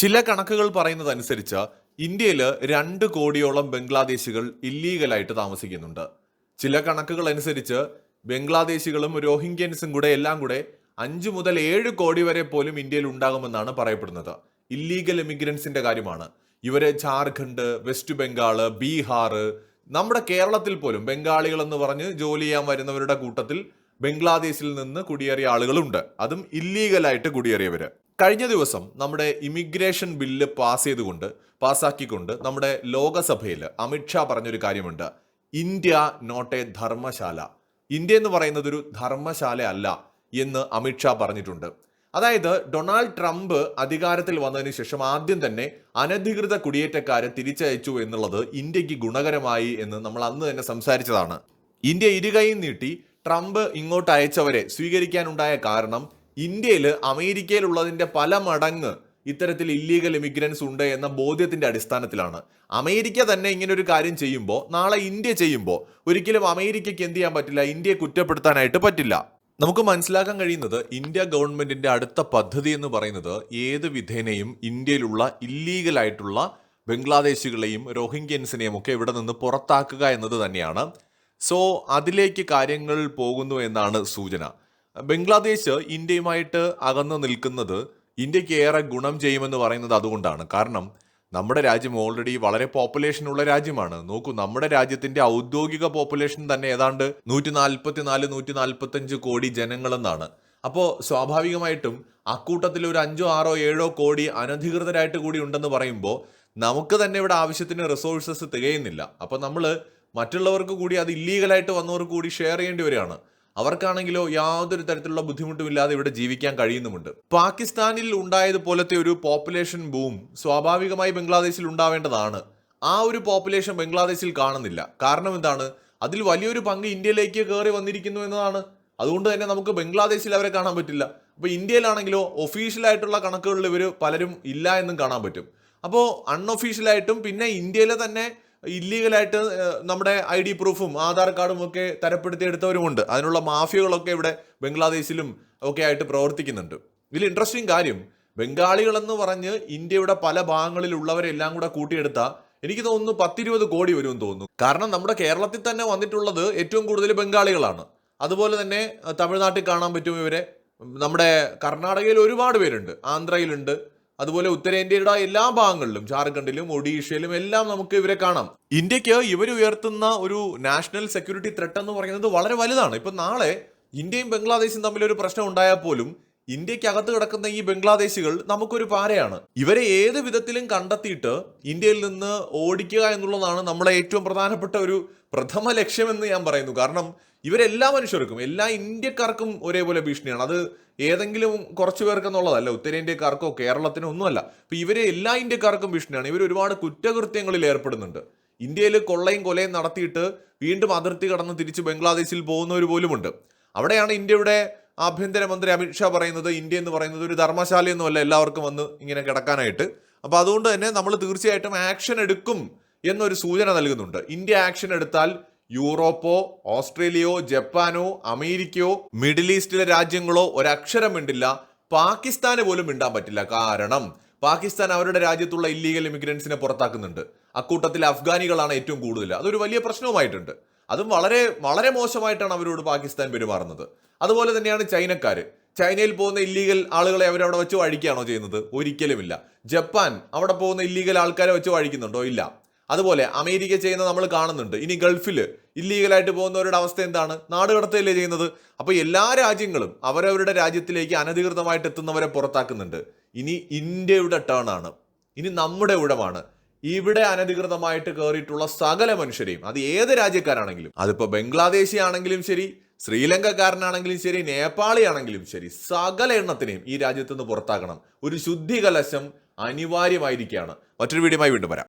ചില കണക്കുകൾ പറയുന്നതനുസരിച്ച് ഇന്ത്യയിൽ രണ്ട് കോടിയോളം ബംഗ്ലാദേശികൾ ഇല്ലീഗലായിട്ട് താമസിക്കുന്നുണ്ട്. ചില കണക്കുകൾ അനുസരിച്ച് ബംഗ്ലാദേശികളും രോഹിംഗ്യൻസും കൂടെ എല്ലാം കൂടെ അഞ്ച് മുതൽ ഏഴ് കോടി വരെ പോലും ഇന്ത്യയിൽ ഉണ്ടാകുമെന്നാണ് പറയപ്പെടുന്നത്. ഇല്ലീഗൽ എമിഗ്രൻസിന്റെ കാര്യമാണ്. ഇവരെ ജാർഖണ്ഡ് വെസ്റ്റ് ബംഗാൾ ബീഹാർ നമ്മുടെ കേരളത്തിൽ പോലും ബംഗാളികൾ എന്ന് പറഞ്ഞ് ജോലി ചെയ്യാൻ വരുന്നവരുടെ കൂട്ടത്തിൽ ബംഗ്ലാദേശിൽ നിന്ന് കുടിയേറിയ ആളുകളുണ്ട്. അതും ഇല്ലീഗലായിട്ട് കുടിയേറിയവര്. കഴിഞ്ഞ ദിവസം നമ്മുടെ ഇമിഗ്രേഷൻ ബില്ല് പാസ് ചെയ്തുകൊണ്ട് പാസ്സാക്കിക്കൊണ്ട് നമ്മുടെ ലോകസഭയിൽ അമിത്ഷാ പറഞ്ഞൊരു കാര്യമുണ്ട്. India not a dharamshala. India എന്ന് പറയുന്നത് ഒരു ധർമ്മശാല അല്ല എന്ന് അമിത്ഷാ പറഞ്ഞിട്ടുണ്ട്. അതായത് ഡൊണാൾഡ് ട്രംപ് അധികാരത്തിൽ വന്നതിന് ശേഷം ആദ്യം തന്നെ അനധികൃത കുടിയേറ്റക്കാരെ തിരിച്ചയച്ചു എന്നുള്ളത് ഇന്ത്യയ്ക്ക് ഗുണകരമായി എന്ന് നമ്മൾ അന്ന് തന്നെ സംസാരിച്ചതാണ്. ഇന്ത്യ ഇരുകൈയും നീട്ടി ട്രംപ് ഇങ്ങോട്ട് അയച്ചവരെ സ്വീകരിക്കാനുണ്ടായ കാരണം ഇന്ത്യയിൽ അമേരിക്കയിലുള്ളതിന്റെ പല മടങ്ങ് ഇത്തരത്തിൽ ഇല്ലീഗൽ ഇമിഗ്രൻസ് ഉണ്ട് എന്ന ബോധ്യത്തിന്റെ അടിസ്ഥാനത്തിലാണ്. അമേരിക്ക തന്നെ ഇങ്ങനെ ഒരു കാര്യം ചെയ്യുമ്പോൾ നാളെ ഇന്ത്യ ചെയ്യുമ്പോൾ ഒരിക്കലും അമേരിക്കയ്ക്ക് എന്ത് ചെയ്യാൻ പറ്റില്ല ഇന്ത്യയെ കുറ്റപ്പെടുത്താനായിട്ട് പറ്റില്ല. നമുക്ക് മനസ്സിലാക്കാൻ കഴിയുന്നത് ഇന്ത്യ ഗവൺമെന്റിന്റെ അടുത്ത പദ്ധതി എന്ന് പറയുന്നത് ഏത് വിധേനയും ഇന്ത്യയിലുള്ള ഇല്ലീഗലായിട്ടുള്ള ബംഗ്ലാദേശികളെയും റോഹിംഗ്യൻസിനെയും ഒക്കെ ഇവിടെ നിന്ന് പുറത്താക്കുക എന്നത് തന്നെയാണ്. സോ അതിലേക്ക് കാര്യങ്ങൾ പോകുന്നു എന്നാണ് സൂചന. ബംഗ്ലാദേശ് ഇന്ത്യയുമായിട്ട് അകന്നു നിൽക്കുന്നത് ഇന്ത്യയ്ക്ക് ഏറെ ഗുണം ചെയ്യുമെന്ന് പറയുന്നത് അതുകൊണ്ടാണ്. കാരണം നമ്മുടെ രാജ്യം ഓൾറെഡി വളരെ പോപ്പുലേഷൻ ഉള്ള രാജ്യമാണ്. നോക്കൂ നമ്മുടെ രാജ്യത്തിന്റെ ഔദ്യോഗിക പോപ്പുലേഷൻ തന്നെ ഏതാണ്ട് നൂറ്റി നാൽപ്പത്തി നാല് നൂറ്റി നാൽപ്പത്തഞ്ച് കോടി ജനങ്ങളെന്നാണ്. അപ്പോൾ സ്വാഭാവികമായിട്ടും അക്കൂട്ടത്തിൽ ഒരു അഞ്ചോ ആറോ ഏഴോ കോടി അനധികൃതരായിട്ട് കൂടി ഉണ്ടെന്ന് പറയുമ്പോൾ നമുക്ക് തന്നെ ഇവിടെ ആവശ്യത്തിന് റിസോഴ്സസ് തികയുന്നില്ല. അപ്പോൾ നമ്മൾ മറ്റുള്ളവർക്ക് കൂടി അത് ഇല്ലീഗലായിട്ട് വന്നവർക്ക് കൂടി ഷെയർ ചെയ്യേണ്ടി വരികയാണ്. അവർക്കാണെങ്കിലോ യാതൊരു തരത്തിലുള്ള ബുദ്ധിമുട്ടുമില്ലാതെ ഇവിടെ ജീവിക്കാൻ കഴിയുന്നുമുണ്ട്. പാകിസ്ഥാനിൽ ഉണ്ടായതുപോലത്തെ ഒരു പോപ്പുലേഷൻ ബൂം സ്വാഭാവികമായി ബംഗ്ലാദേശിൽ ഉണ്ടാവേണ്ടതാണ്. ആ ഒരു പോപ്പുലേഷൻ ബംഗ്ലാദേശിൽ കാണുന്നില്ല. കാരണം എന്താണ്? അതിൽ വലിയൊരു പങ്ക് ഇന്ത്യയിലേക്ക് കയറി വന്നിരിക്കുന്നു എന്നതാണ്. അതുകൊണ്ട് തന്നെ നമുക്ക് ബംഗ്ലാദേശിൽ അവരെ കാണാൻ പറ്റില്ല. അപ്പോൾ ഇന്ത്യയിലാണെങ്കിലോ ഒഫീഷ്യലായിട്ടുള്ള കണക്കുകളിൽ ഇവർ പലരും ഇല്ല എന്നും കാണാൻ പറ്റും. അപ്പോൾ അൺഒഫീഷ്യലായിട്ടും പിന്നെ ഇന്ത്യയിലെ തന്നെ ഇല്ലീഗലായിട്ട് നമ്മുടെ ഐ ഡി പ്രൂഫും ആധാർ കാർഡും ഒക്കെ തരപ്പെടുത്തി തരപ്പെടുത്തിയെടുത്തവരുമുണ്ട് അതിനുള്ള മാഫിയകളൊക്കെ ഇവിടെ ബംഗ്ലാദേശിലും ഒക്കെ ആയിട്ട് പ്രവർത്തിക്കുന്നുണ്ട്. ഇതിൽ ഇൻട്രസ്റ്റിംഗ് കാര്യം ബംഗാളികളെന്ന് പറഞ്ഞ് ഇന്ത്യയുടെ പല ഭാഗങ്ങളിലുള്ളവരെല്ലാം കൂടെ കൂട്ടിയെടുത്ത എനിക്ക് തോന്നുന്നു പത്തിരുപത് കോടി വരുമെന്ന് തോന്നുന്നു. കാരണം നമ്മുടെ കേരളത്തിൽ തന്നെ വന്നിട്ടുള്ളത് ഏറ്റവും കൂടുതൽ ബംഗാളികളാണ്. അതുപോലെ തന്നെ തമിഴ്നാട്ടിൽ കാണാൻ പറ്റും ഇവരെ. നമ്മുടെ കർണാടകയിൽ ഒരുപാട് പേരുണ്ട്. ആന്ധ്രയിലുണ്ട്. അതുപോലെ ഉത്തരേന്ത്യയുടെ എല്ലാ ഭാഗങ്ങളിലും ജാർഖണ്ഡിലും ഒഡീഷയിലും എല്ലാം നമുക്ക് ഇവരെ കാണാം. ഇന്ത്യയ്ക്ക് ഇവർ ഉയർത്തുന്ന ഒരു നാഷണൽ സെക്യൂരിറ്റി ത്രെട്ട് എന്ന് പറയുന്നത് വളരെ വലുതാണ്. ഇപ്പൊ നാളെ ഇന്ത്യയും ബംഗ്ലാദേശും തമ്മിൽ ഒരു പ്രശ്നം ഉണ്ടായാൽ പോലും ഇന്ത്യക്കകത്ത് കിടക്കുന്ന ഈ ബംഗ്ലാദേശികൾ നമുക്കൊരു പാരയാണ്. ഇവരെ ഏത് വിധത്തിലും കണ്ടെത്തിയിട്ട് ഇന്ത്യയിൽ നിന്ന് ഓടിക്കുക എന്നുള്ളതാണ് നമ്മുടെ ഏറ്റവും പ്രധാനപ്പെട്ട ഒരു പ്രഥമ ലക്ഷ്യമെന്ന് ഞാൻ പറയുന്നു. കാരണം ഇവരെല്ലാ മനുഷ്യർക്കും എല്ലാ ഇന്ത്യക്കാർക്കും ഒരേപോലെ ഭീഷണിയാണ്. അത് ഏതെങ്കിലും കുറച്ച് പേർക്കെന്നുള്ളതല്ല. ഉത്തരേന്ത്യക്കാർക്കോ കേരളത്തിനോ ഒന്നുമല്ല. അപ്പൊ ഇവരെ എല്ലാ ഇന്ത്യക്കാർക്കും ഭീഷണിയാണ്. ഇവർ ഒരുപാട് കുറ്റകൃത്യങ്ങളിൽ ഏർപ്പെടുന്നുണ്ട്. ഇന്ത്യയിൽ കൊള്ളയും കൊലയും നടത്തിയിട്ട് വീണ്ടും അതിർത്തി കടന്ന് തിരിച്ച് ബംഗ്ലാദേശിൽ പോകുന്നവർ പോലുമുണ്ട്. അവിടെയാണ് ഇന്ത്യയുടെ ആഭ്യന്തരമന്ത്രി അമിത്ഷാ പറയുന്നത് ഇന്ത്യ എന്ന് പറയുന്നത് ഒരു ധർമ്മശാലയൊന്നുമല്ല എല്ലാവർക്കും വന്ന് ഇങ്ങനെ കിടക്കാനായിട്ട്. അപ്പൊ അതുകൊണ്ട് തന്നെ നമ്മൾ തീർച്ചയായിട്ടും ആക്ഷൻ എടുക്കും എന്നൊരു സൂചന നൽകുന്നുണ്ട്. ഇന്ത്യ ആക്ഷൻ എടുത്താൽ യൂറോപ്പോ ഓസ്ട്രേലിയയോ ജപ്പാനോ അമേരിക്കയോ മിഡിൽ ഈസ്റ്റിലെ രാജ്യങ്ങളോ ഒരക്ഷരം മിണ്ടില്ല. പാകിസ്ഥാന് പോലും മിണ്ടാൻ പറ്റില്ല. കാരണം പാകിസ്ഥാൻ അവരുടെ രാജ്യത്തുള്ള ഇല്ലീഗൽ ഇമിഗ്രൻസിനെ പുറത്താക്കുന്നുണ്ട്. അക്കൂട്ടത്തിൽ അഫ്ഗാനികളാണ് ഏറ്റവും കൂടുതൽ. അതൊരു വലിയ പ്രശ്നവുമായിട്ടുണ്ട്. അതും വളരെ വളരെ മോശമായിട്ടാണ് അവരോട് പാകിസ്ഥാൻ പെരുമാറുന്നത്. അതുപോലെ തന്നെയാണ് ചൈനക്കാർ ചൈനയിൽ പോകുന്ന ഇല്ലീഗൽ ആളുകളെ അവരവിടെ വെച്ച് വഴിക്കുകയാണോ ചെയ്യുന്നത്? ഒരിക്കലുമില്ല. ജപ്പാൻ അവിടെ പോകുന്ന ഇല്ലീഗൽ ആൾക്കാരെ വെച്ച് വഴിക്കുന്നുണ്ടോ? ഇല്ല. അതുപോലെ അമേരിക്ക ചെയ്യുന്ന നമ്മൾ കാണുന്നുണ്ട്. ഇനി ഗൾഫിൽ ഇല്ലീഗലായിട്ട് പോകുന്നവരുടെ അവസ്ഥ എന്താണ്? നാട് കടത്തല്ലേ ചെയ്യുന്നത്? അപ്പോൾ എല്ലാ രാജ്യങ്ങളും അവരവരുടെ രാജ്യത്തിലേക്ക് അനധികൃതമായിട്ട് എത്തുന്നവരെ പുറത്താക്കുന്നുണ്ട്. ഇനി ഇന്ത്യയുടെ ടേൺ ആണ് ഇനി നമ്മുടെ ഇവിടമാണ് ഇവിടെ അനധികൃതമായിട്ട് കയറിയിട്ടുള്ള സകല മനുഷ്യരെയും അത് ഏത് രാജ്യക്കാരാണെങ്കിലും അതിപ്പോൾ ബംഗ്ലാദേശി ആണെങ്കിലും ശരി ശ്രീലങ്കക്കാരനാണെങ്കിലും ശരി നേപ്പാളിയാണെങ്കിലും ശരി സകല എണ്ണത്തിനെയും ഈ രാജ്യത്ത് നിന്ന് പുറത്താക്കണം. ഒരു ശുദ്ധി കലശം അനിവാര്യമായിരിക്കുകയാണ്. മറ്റൊരു വീഡിയോ വീണ്ടും വരാം.